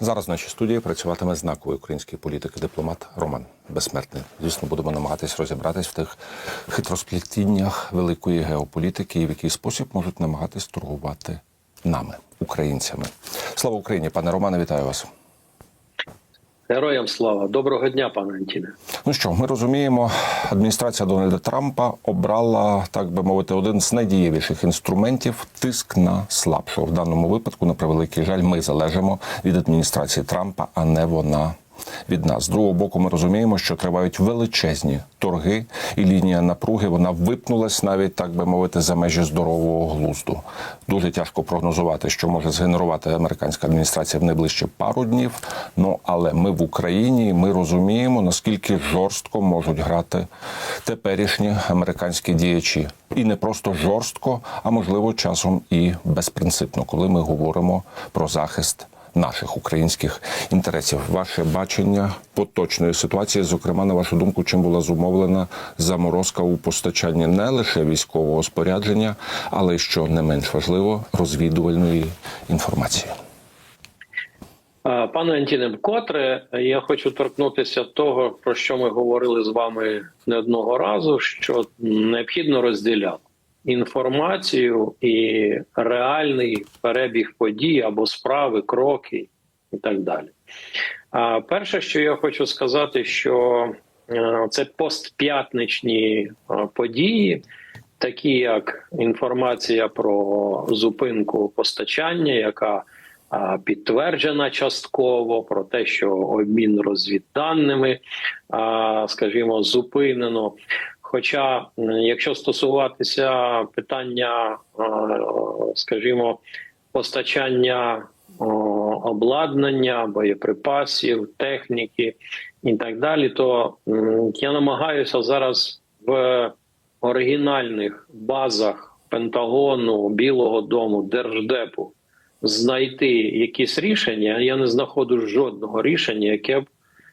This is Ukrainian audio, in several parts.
Зараз в нашій студії працюватиме знаковий український політик і дипломат Роман Безсмертний. Звісно, будемо намагатись розібратись в тих хитросплетіннях великої геополітики і в який спосіб можуть намагатись торгувати нами, українцями. Слава Україні, пане Романе, вітаю вас. Героям слава, доброго дня, пане Антіне. Ну що, ми розуміємо, адміністрація Дональда Трампа обрала, так би мовити, один з найдієвіших інструментів тиск на слабшого. В даному випадку, на превеликий жаль, ми залежимо від адміністрації Трампа, а не вона. Від нас з другого боку, ми розуміємо, що тривають величезні торги, і лінія напруги вона випнулась навіть так би мовити за межі здорового глузду. Дуже тяжко прогнозувати, що може згенерувати американська адміністрація в найближчі пару днів. Ну але ми в Україні, ми розуміємо наскільки жорстко можуть грати теперішні американські діячі, і не просто жорстко, а можливо часом і безпринципно, коли ми говоримо про захист наших українських інтересів. Ваше бачення поточної ситуації, зокрема, на вашу думку, чим була зумовлена заморозка у постачанні не лише військового спорядження, але й що не менш важливо розвідувальної інформації. Пане Антіне, вкотре я хочу торкнутися того, про що ми говорили з вами не одного разу, що необхідно розділяти інформацію і реальний перебіг подій або справи, кроки і так далі. А перше, що я хочу сказати, що е, це постп'ятничні е, події, такі як інформація про зупинку постачання, яка підтверджена частково про те, що обмін розвідданими, скажімо, зупинено. Хоча, якщо стосуватися питання, скажімо, постачання обладнання, боєприпасів, техніки і так далі, то я намагаюся зараз в оригінальних базах Пентагону, Білого Дому, Держдепу знайти якісь рішення. Я не знаходжу жодного рішення, яке б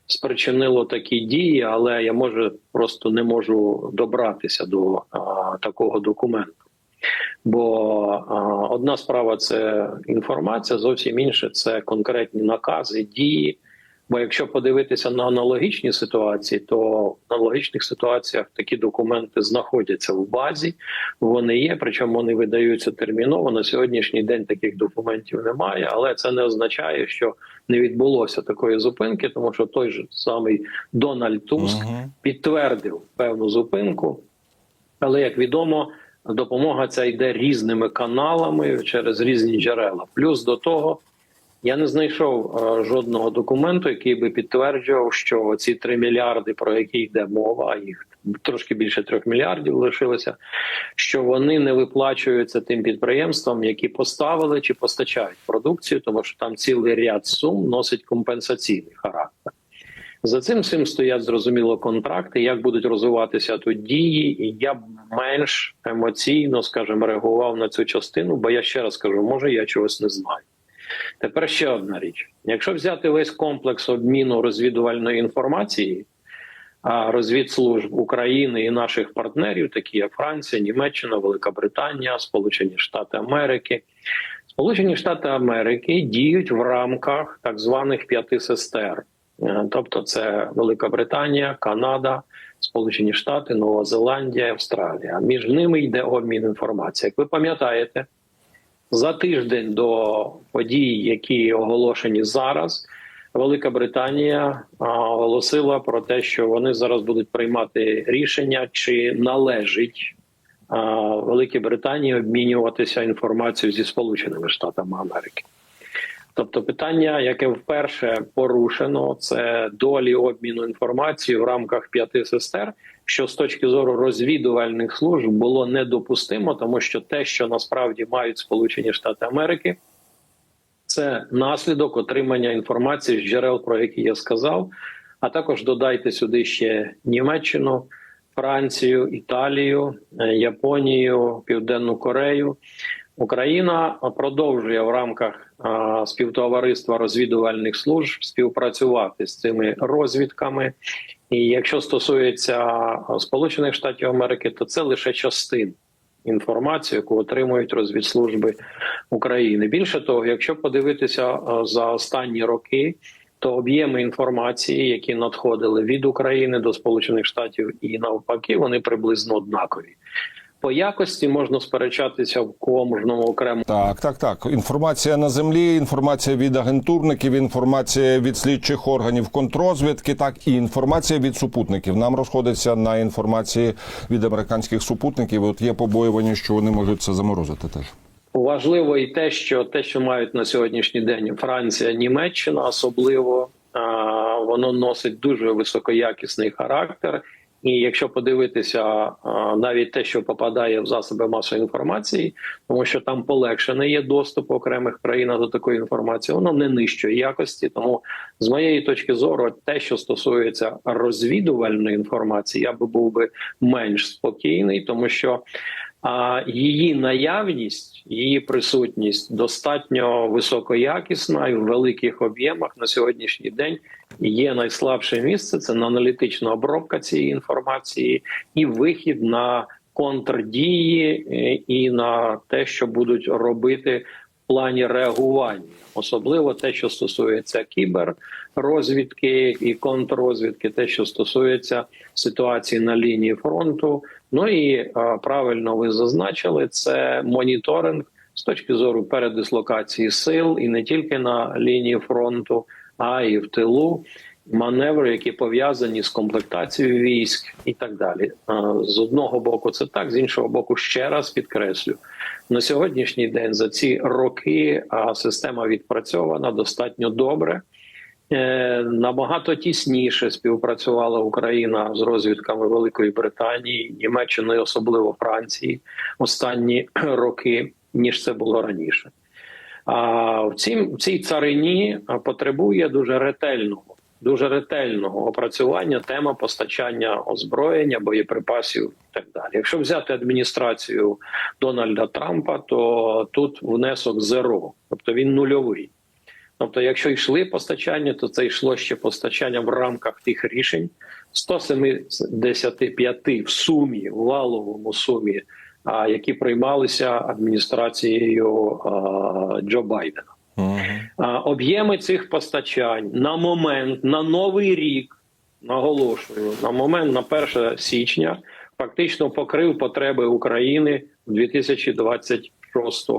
спричинило такі дії, але я може просто не можу добратися до а, такого документу. Бо а, одна справа це інформація, зовсім інше це конкретні накази, дії. Бо якщо подивитися на аналогічні ситуації, то в аналогічних ситуаціях такі документи знаходяться в базі, вони є, причому вони видаються терміново. На сьогоднішній день таких документів немає, але це не означає, що не відбулося такої зупинки, тому що той же самий Дональд Туск Мгм. підтвердив певну зупинку. Але як відомо, допомога ця йде різними каналами через різні джерела. Плюс до того. Я не знайшов е, жодного документу, який би підтверджував, що ці 3 мільярди, про які йде мова, їх трошки більше 3 мільярдів лишилося, що вони не виплачуються тим підприємствам, які поставили чи постачають продукцію, тому що там цілий ряд сум носить компенсаційний характер. За цим всім стоять зрозуміло контракти, як будуть розвиватися тут дії, і я менш емоційно, скажімо, реагував на цю частину, бо я ще раз кажу, може я чогось не знаю. Тепер ще одна річ: якщо взяти весь комплекс обміну розвідувальної інформації, розвідслужб України і наших партнерів, такі як Франція, Німеччина, Велика Британія, Сполучені Штати Америки, Сполучені Штати Америки діють в рамках так званих п'яти сестер, Е, тобто це Велика Британія, Канада. Сполучені Штати, Нова Зеландія, Австралія. Між ними йде обмін інформації. Як ви пам'ятаєте, за тиждень до подій, які оголошені зараз, Велика Британія оголосила про те, що вони зараз будуть приймати рішення, чи належить Великій Британії обмінюватися інформацією зі Сполученими Штатами Америки. Тобто, питання, яке вперше порушено, це долі обміну інформацією в рамках п'яти сестер, що з точки зору розвідувальних служб було недопустимо, тому що те, що насправді мають Сполучені Штати Америки, це наслідок отримання інформації з джерел, про які я сказав. А також додайте сюди ще Німеччину, Францію, Італію, е, Японію, Південну Корею. Україна продовжує в рамках співтовариства розвідувальних служб співпрацювати з цими розвідками. І якщо стосується Сполучених Штатів Америки, то це лише частина інформації, яку отримують розвідслужби України. Більше того, якщо подивитися за останні роки, то об'єми інформації, які надходили від України до Сполучених Штатів і навпаки, вони приблизно однакові. По якості можна сперечатися в кожному окремому Так, так, так. Інформація на землі, інформація від агентурників, інформація від слідчих органів контрозвідки, так і інформація від супутників. Нам розходиться на інформації від американських супутників. От є побоювання, що вони можуть це заморозити теж. Важливо і те, що те, що мають на сьогоднішній день Франція, Німеччина, особливо воно носить дуже високоякісний характер. І якщо подивитися навіть те, що попадає в засоби масової інформації, тому що там полегшений є доступ окремих країн до такої інформації, воно не нижчої якості. Тому з моєї точки зору, те, що стосується розвідувальної інформації, я би був би менш спокійний, тому що а її наявність, її присутність достатньо високоякісна і в великих об'ємах на сьогоднішній день є найслабше місце. Це на аналітична обробка цієї інформації і вихід на контрдії е, і на те, що будуть робити в плані реагування, особливо те, що стосується кіберрозвідки і контррозвідки, те, що стосується ситуації на лінії фронту. Ну і е, правильно ви зазначили, це моніторинг з точки зору передислокації сил і не тільки на лінії фронту, а й в тилу. Маневри, які пов'язані з комплектацією військ, і так далі. Е, З одного боку, це так, з іншого боку, ще раз підкреслю на сьогоднішній день за ці роки а, система відпрацьована достатньо добре. Е, Набагато тісніше співпрацювала Україна з розвідками Великої Британії, Німеччини, особливо Франції, останні роки, ніж це було раніше. А в цій, в цій царині потребує дуже ретельного, дуже ретельного опрацювання тема постачання озброєння, боєприпасів і так далі. Якщо взяти адміністрацію Дональда Трампа, то тут внесок зеро, тобто він нульовий. Тобто, якщо йшли постачання, то це йшло ще постачання в рамках тих рішень 175 в сумі, в валовому сумі, а, які приймалися адміністрацією Джо Байдена. А, Об'єми цих постачань на момент на новий рік наголошую на момент на 1 січня фактично покрив потреби України 2026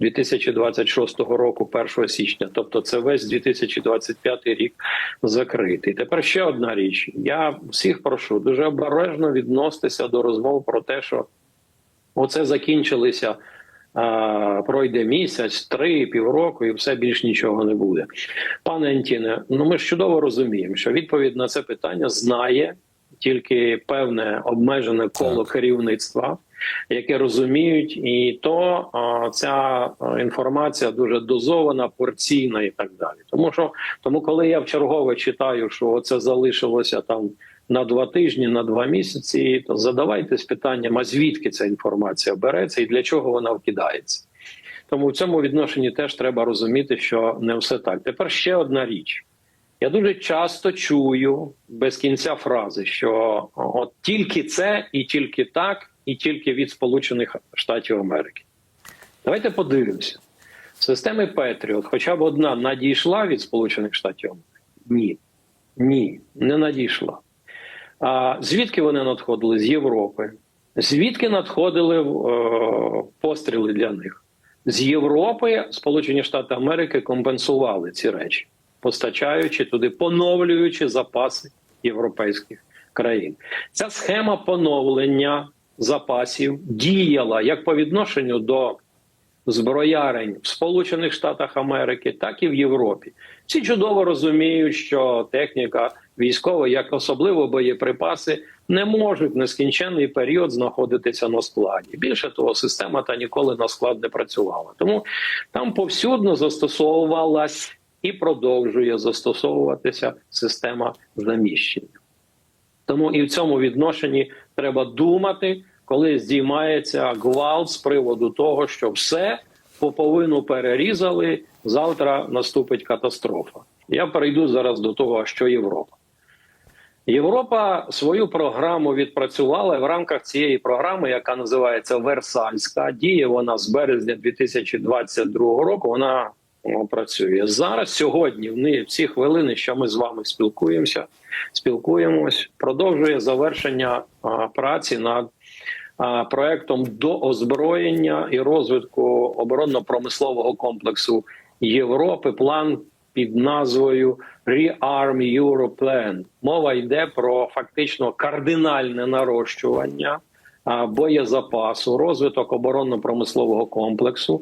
2026 року, 1 січня, тобто це весь 2025 рік закритий. Тепер ще одна річ. Я всіх прошу дуже обережно відноситися до розмов про те, що оце закінчилися. Пройде місяць, три, півроку, і все більш нічого не буде. Пане Антіне, ну ми ж чудово розуміємо, що відповідь на це питання знає тільки певне обмежене коло Так. керівництва, яке розуміють, і то ця інформація дуже дозована, порційна і так далі. Тому що тому, коли я в чергове читаю, що це залишилося там на два тижні, на два місяці, то задавайтесь питанням: а звідки ця інформація береться і для чого вона вкидається. Тому в цьому відношенні теж треба розуміти, що не все так. Тепер ще одна річ. Я дуже часто чую без кінця фрази, що от тільки це, і тільки так, і тільки від Сполучених Штатів Америки. Давайте подивимося. Системи Петріот, хоча б одна надійшла від Сполучених Штатів Америки? Ні. Ні, не надійшла. А звідки вони надходили? З Європи. Звідки надходили е, постріли для них? З Європи Сполучені Штати Америки компенсували ці речі, постачаючи туди, поновлюючи запаси європейських країн. Ця схема поновлення запасів діяла як по відношенню до зброярень в Сполучених Штатах Америки, так і в Європі. Всі чудово розуміють, що техніка військова, як особливо боєприпаси, не можуть нескінченний період знаходитися на складі. Більше того, система та ніколи на склад не працювала. Тому там повсюдно застосовувалась і продовжує застосовуватися система заміщення. Тому і в цьому відношенні треба думати, коли здіймається гвалт з приводу того, що все поповину перерізали. Завтра наступить катастрофа. Я перейду зараз до того, що Європа. Європа свою програму відпрацювала в рамках цієї програми, яка називається Версальська. Діє вона з березня 2022 року. Вона працює зараз. Сьогодні, в ці хвилини, що ми з вами спілкуємося, спілкуємось, продовжує завершення а, праці над а, проектом до озброєння і розвитку оборонно-промислового комплексу Європи. План під назвою Rearm Europe Plan. Мова йде про фактично кардинальне нарощування боєзапасу, розвиток оборонно-промислового комплексу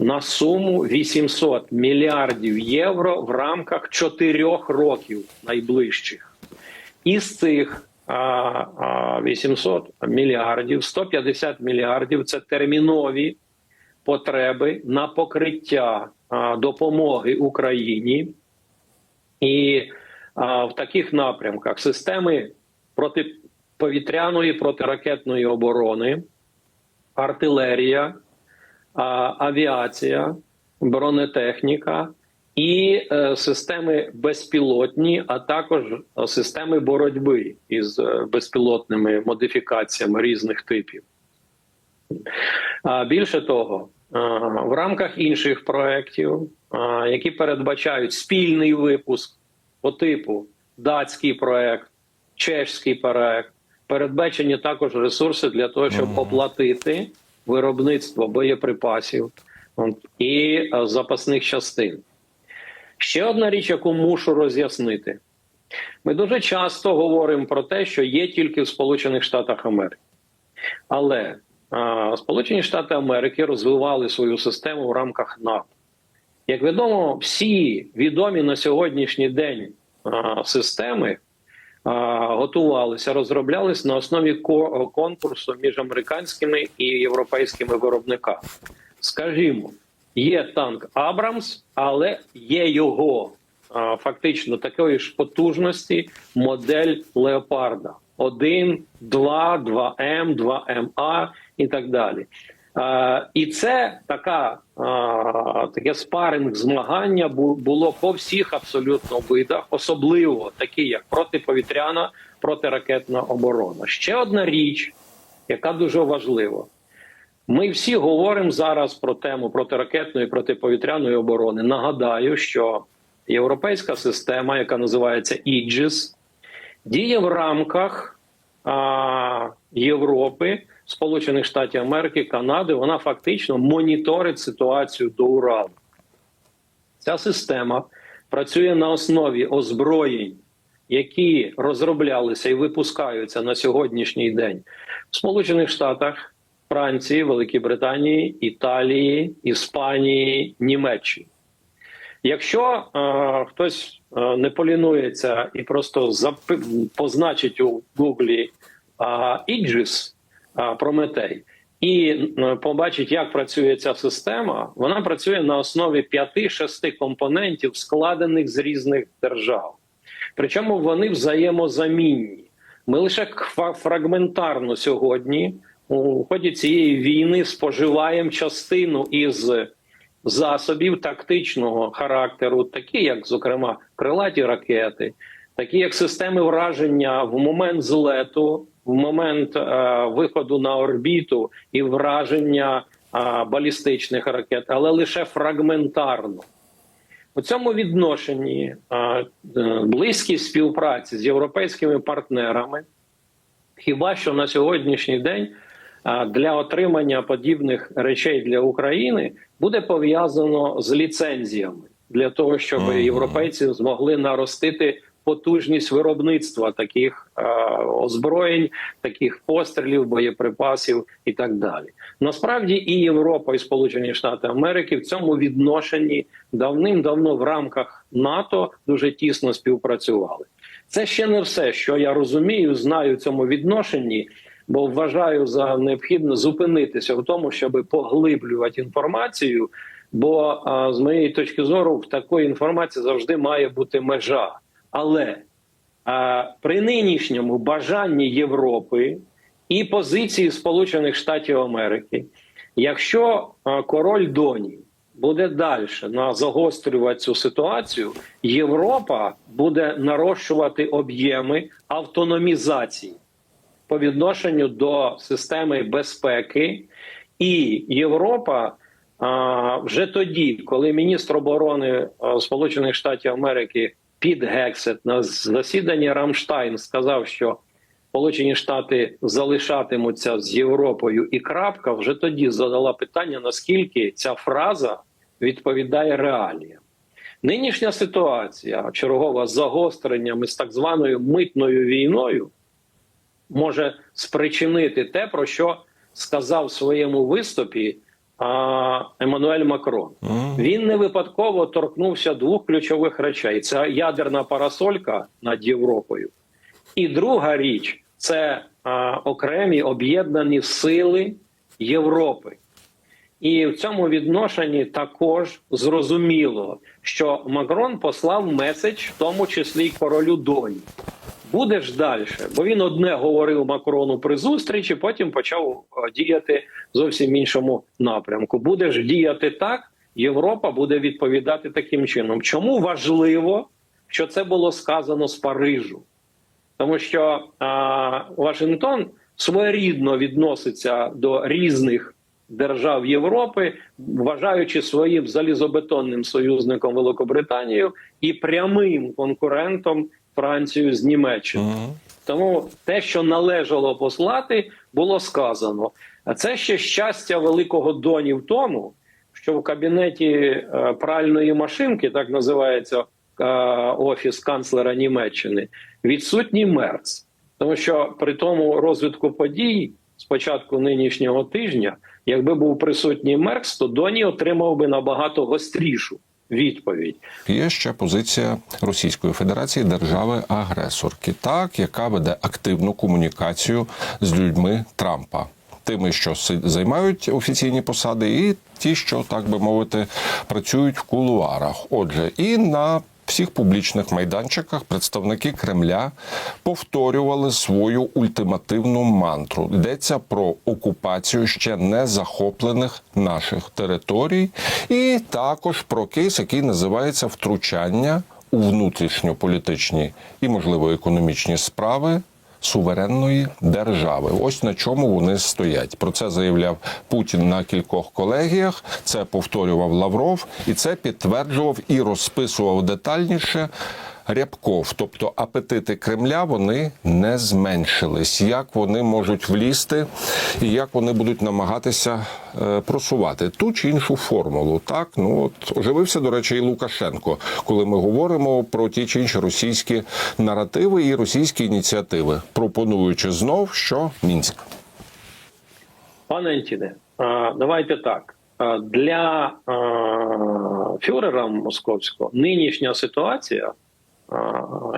на суму 800 мільярдів євро в рамках чотирьох років найближчих. Із цих а, а, 800 мільярдів, 150 мільярдів це термінові потреби на покриття допомоги Україні. І в таких напрямках системи протиповітряної протиракетної оборони, артилерія, авіація, бронетехніка і е, системи безпілотні, а також е, системи боротьби із е, безпілотними модифікаціями різних типів. Більше того, в рамках інших проєктів, які передбачають спільний випуск по типу датський проект, чешський проект, передбачені також ресурси для того, щоб оплатити виробництво боєприпасів і запасних частин. Ще одна річ, яку мушу роз'яснити. Ми дуже часто говоримо про те, що є тільки в Сполучених Штатах Америки. Але а, Сполучені Штати Америки розвивали свою систему в рамках НАТО. Як відомо, всі відомі на сьогоднішній день а, системи а, готувалися, розроблялися на основі ко- конкурсу між американськими і європейськими виробниками. Скажімо, є танк Абрамс, але є його фактично такої ж потужності модель Леопарда 1, 2, 2М, 2МА і так далі. А, і це така таке спаринг змагання було по всіх абсолютно видах, особливо такі, як протиповітряна, протиракетна оборона. Ще одна річ, яка дуже важлива. Ми всі говоримо зараз про тему протиракетної протиповітряної оборони. Нагадаю, що європейська система, яка називається Aegis, діє в рамках а, Європи, Сполучених Штатів Америки, Канади. Вона фактично моніторить ситуацію до Уралу. Ця система працює на основі озброєнь, які розроблялися і випускаються на сьогоднішній день в Сполучених Штатах, Франції, Великій Британії, Італії, Іспанії, Німеччині. Якщо е, хтось е, не полінується і просто позначить у Гуглі Aegis, е, Прометей, і побачить, як працює ця система, вона працює на основі 5-6 компонентів, складених з різних держав. Причому вони взаємозамінні. Ми лише фрагментарно сьогодні у ході цієї війни споживаємо частину із засобів тактичного характеру, такі як, зокрема, крилаті ракети, такі як системи враження в момент злету, в момент е, виходу на орбіту і враження е, балістичних ракет, але лише фрагментарно. У цьому відношенні е, е, співпраці з європейськими партнерами, хіба що на сьогоднішній день а, для отримання подібних речей для України буде пов'язано з ліцензіями для того, щоб європейці змогли наростити потужність виробництва таких а, озброєнь, таких пострілів, боєприпасів і так далі. Насправді і Європа, і Сполучені Штати Америки в цьому відношенні давним-давно в рамках НАТО дуже тісно співпрацювали. Це ще не все, що я розумію, знаю в цьому відношенні, бо вважаю за необхідно зупинитися в тому, щоб поглиблювати інформацію. Бо а, з моєї точки зору в такої інформації завжди має бути межа. Але а, при нинішньому бажанні Європи і позиції Сполучених Штатів Америки, якщо а, король Доні буде далі на загострювати цю ситуацію, Європа буде нарощувати об'єми автономізації по відношенню до системи безпеки, і Європа вже тоді, коли міністр оборони Сполучених Штатів Америки Піт Гексет на засіданні Рамштайн сказав, що Сполучені Штати залишатимуться з Європою і крапка, вже тоді задала питання, наскільки ця фраза відповідає реаліям. Нинішня ситуація, чергова з загостреннями з так званою митною війною, може спричинити те, про що сказав в своєму виступі Еммануель Макрон. Він не випадково торкнувся двох ключових речей: це ядерна парасолька над Європою. І друга річ це а, окремі об'єднані сили Європи. І в цьому відношенні також зрозуміло, що Макрон послав меседж, в тому числі й королю Доні. Буде ж далі, бо він одне говорив Макрону при зустрічі, потім почав е, діяти зовсім іншому напрямку. Буде ж діяти так, Європа буде відповідати таким чином. Чому важливо, що це було сказано з Парижу? Тому що а, Вашингтон своєрідно відноситься до різних держав Європи, вважаючи своїм залізобетонним союзником Великобританію і прямим конкурентом Францію з Німеччиною. Тому те, що належало послати, було сказано. А це ще щастя великого доні в тому, що в кабінеті е, пральної машинки, так називається е, офіс канцлера Німеччини, відсутній Мерц. Тому що при тому розвитку подій з початку нинішнього тижня, якби був присутній Меркс, то Доні отримав би набагато гострішу відповідь. Є ще позиція Російської Федерації держави-агресорки, так яка веде активну комунікацію з людьми Трампа. Тими, що займають офіційні посади, і ті, що так би мовити, працюють в кулуарах. Отже, і на всіх публічних майданчиках представники Кремля повторювали свою ультимативну мантру. Йдеться про окупацію ще не захоплених наших територій, і також про кейс, який називається втручання у внутрішньополітичні і, можливо, економічні справи суверенної держави. Ось на чому вони стоять. Про це заявляв Путін на кількох колегіях. Це повторював Лавров, і це підтверджував і розписував детальніше. Рябков, тобто апетити Кремля, вони не зменшились. Як вони можуть влізти, і як вони будуть намагатися е, просувати ту чи іншу формулу? Так, ну от оживився, до речі, і Лукашенко, коли ми говоримо про ті чи інші російські наративи і російські ініціативи, пропонуючи знов, що Мінськ. Пане Антіне, давайте так. Для фюрера московського нинішня ситуація,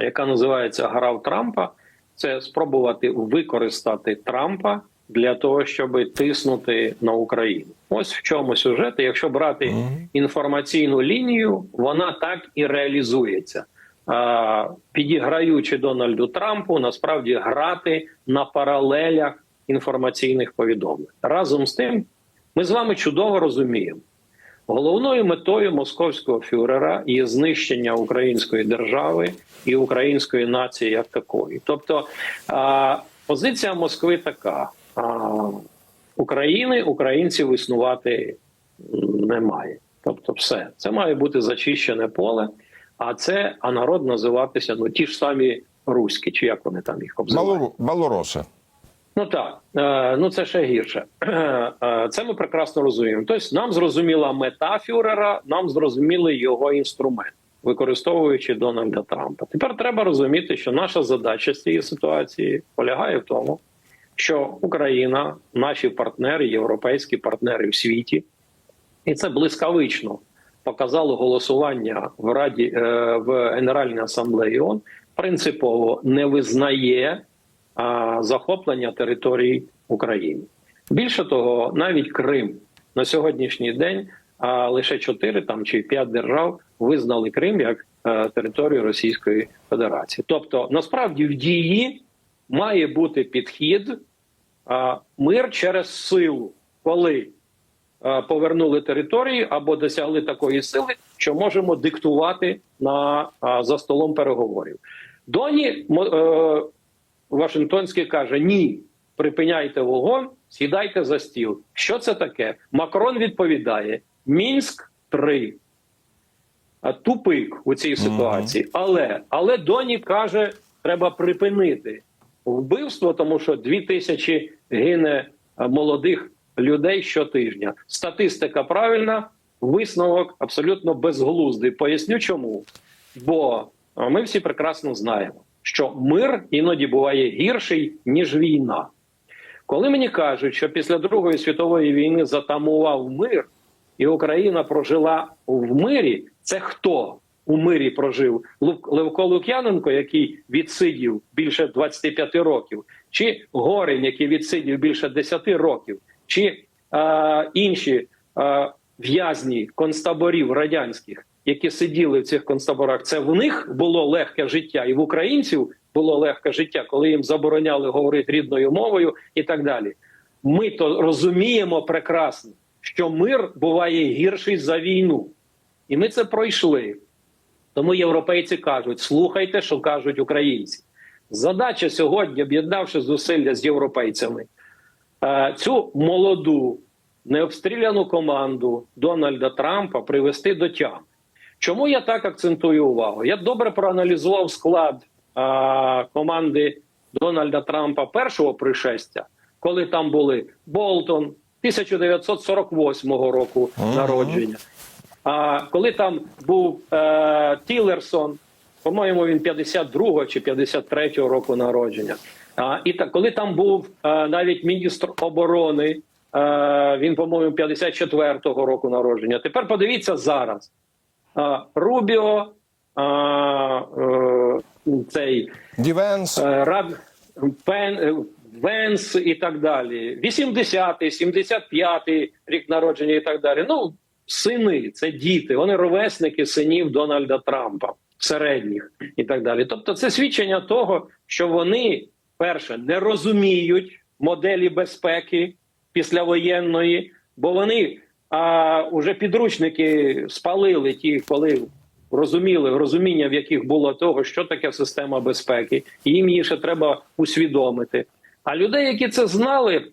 яка називається гра в Трампа, це спробувати використати Трампа для того, щоб тиснути на Україну. Ось в чому сюжет. Якщо брати інформаційну лінію, вона так і реалізується. Підіграючи Дональду Трампу, насправді грати на паралелях інформаційних повідомлень. Разом з тим, ми з вами чудово розуміємо, головною метою московського фюрера є знищення української держави і української нації як такої. Тобто позиція Москви така: України українців існувати немає. Тобто, все це має бути зачищене поле, а це а народ називатися ну ті ж самі руські, чи як вони там їх обзивають. Малороси. Ну так, е, ну це ще гірше. Е, Це ми прекрасно розуміємо. Тобто, нам зрозуміла мета фюрера, нам зрозуміли його інструмент, використовуючи Дональда Трампа. Тепер треба розуміти, що наша задача з цієї ситуації полягає в тому, що Україна, наші партнери, європейські партнери в світі, і це блискавично показало голосування в Раді е, в Генеральній асамблеї ООН, принципово не визнає захоплення територій України. Більше того, навіть Крим на сьогоднішній день а, лише чотири там чи п'ять держав визнали Крим як е, територію Російської Федерації. Тобто, насправді в дії має бути підхід а, мир через силу, коли е, повернули території або досягли такої сили, що можемо диктувати на е, за столом переговорів. Доні е, Вашингтонський каже: ні, припиняйте вогонь, сідайте за стіл. Що це таке? Макрон відповідає: Мінськ 3 а, тупик у цій ситуації. Але але Доні каже, треба припинити вбивство, тому що дві тисячі гине молодих людей щотижня. Статистика правильна, висновок абсолютно безглуздий. Поясню чому. Бо ми всі прекрасно знаємо, що мир іноді буває гірший ніж війна. Коли мені кажуть, що після Другої світової війни затамував мир, і Україна прожила в мирі, це хто у мирі прожив? Левко Лук'яненко, який відсидів більше 25 років, чи Горень, який відсидів більше 10 років, чи е, інші е, в'язні концтаборів радянських, які сиділи в цих концтаборах, це в них було легке життя, і в українців було легке життя, коли їм забороняли говорити рідною мовою і так далі. Ми то розуміємо прекрасно, що мир буває гірший за війну, і ми це пройшли. Тому європейці кажуть: слухайте, що кажуть українці. Задача сьогодні, об'єднавши зусилля з європейцями, е, цю молоду необстріляну команду Дональда Трампа привести до тями. Чому я так акцентую увагу? Я добре проаналізував склад а, команди Дональда Трампа першого пришестя, коли там були Болтон 1948 року народження. А коли там був е, Тілерсон, по-моєму, він 52 чи 53 року народження. А, і так, коли там був е, навіть міністр оборони, е, він, по-моєму, 54-го року народження. Тепер подивіться зараз. Рубіо, е, цей Дівенс. е, Рад Пен, е, Венс і так далі. 80-й, 75-й рік народження і так далі. Ну, сини, це діти, вони ровесники синів Дональда Трампа, середніх і так далі. Тобто, це свідчення того, що вони, перше, не розуміють моделі безпеки післявоєнної, бо вони а, уже підручники спалили ті, коли розуміли розуміння, в яких було того, що таке система безпеки, і їм її ще треба усвідомити. А людей, які це знали,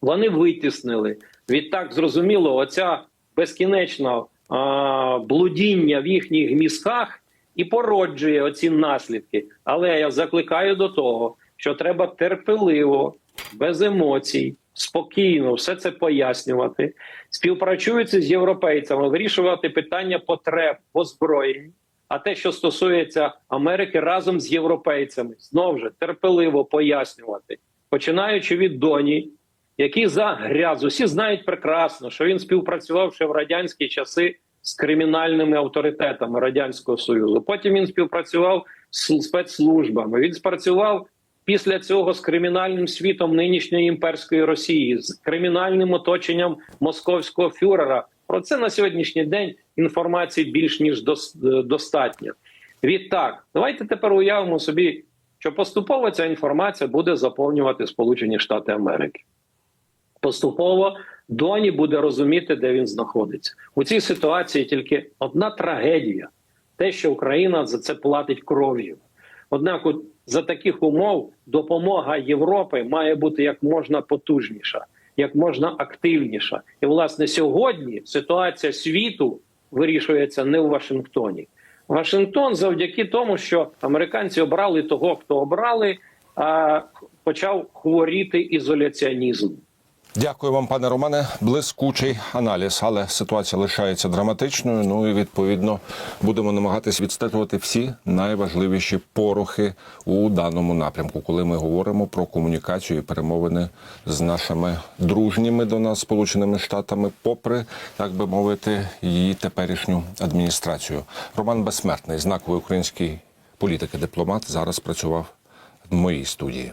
вони витіснили. Відтак зрозуміло, оця безкінечна а, блудіння в їхніх мізках і породжує оці наслідки. Але я закликаю до того, що треба терпеливо, без емоцій, спокійно все це пояснювати, співпрацюючи з європейцями, вирішувати питання потреб в озброєнні. А те, що стосується Америки, разом з європейцями, знову ж терпеливо пояснювати, починаючи від Доні, який за грязь, усі знають прекрасно, що він співпрацював ще в радянські часи з кримінальними авторитетами радянського союзу. Потім він співпрацював з спецслужбами. Він спрацював після цього з кримінальним світом нинішньої імперської Росії, з кримінальним оточенням московського фюрера. Про це на сьогоднішній день інформації більш ніж е, достатньо. Відтак, давайте тепер уявимо собі, що поступово ця інформація буде заповнювати Сполучені Штати Америки. Поступово Доні буде розуміти, де він знаходиться. У цій ситуації тільки одна трагедія: те, що Україна за це платить кров'ю. Однак, за таких умов допомога Європи має бути як можна потужніша, як можна активніша. І власне сьогодні ситуація світу вирішується не в Вашингтоні. Вашингтон, завдяки тому, що американці обрали того, хто обрали, а, почав хворіти ізоляціонізмом. Дякую вам, пане Романе. Блискучий аналіз, але ситуація лишається драматичною. Ну і відповідно будемо намагатись відстежувати всі найважливіші порухи у даному напрямку, коли ми говоримо про комунікацію і перемовини з нашими дружніми до нас сполученими штатами, попри так би мовити, її теперішню адміністрацію. Роман Безсмертний, знаковий український політик і дипломат, зараз працював в моїй студії.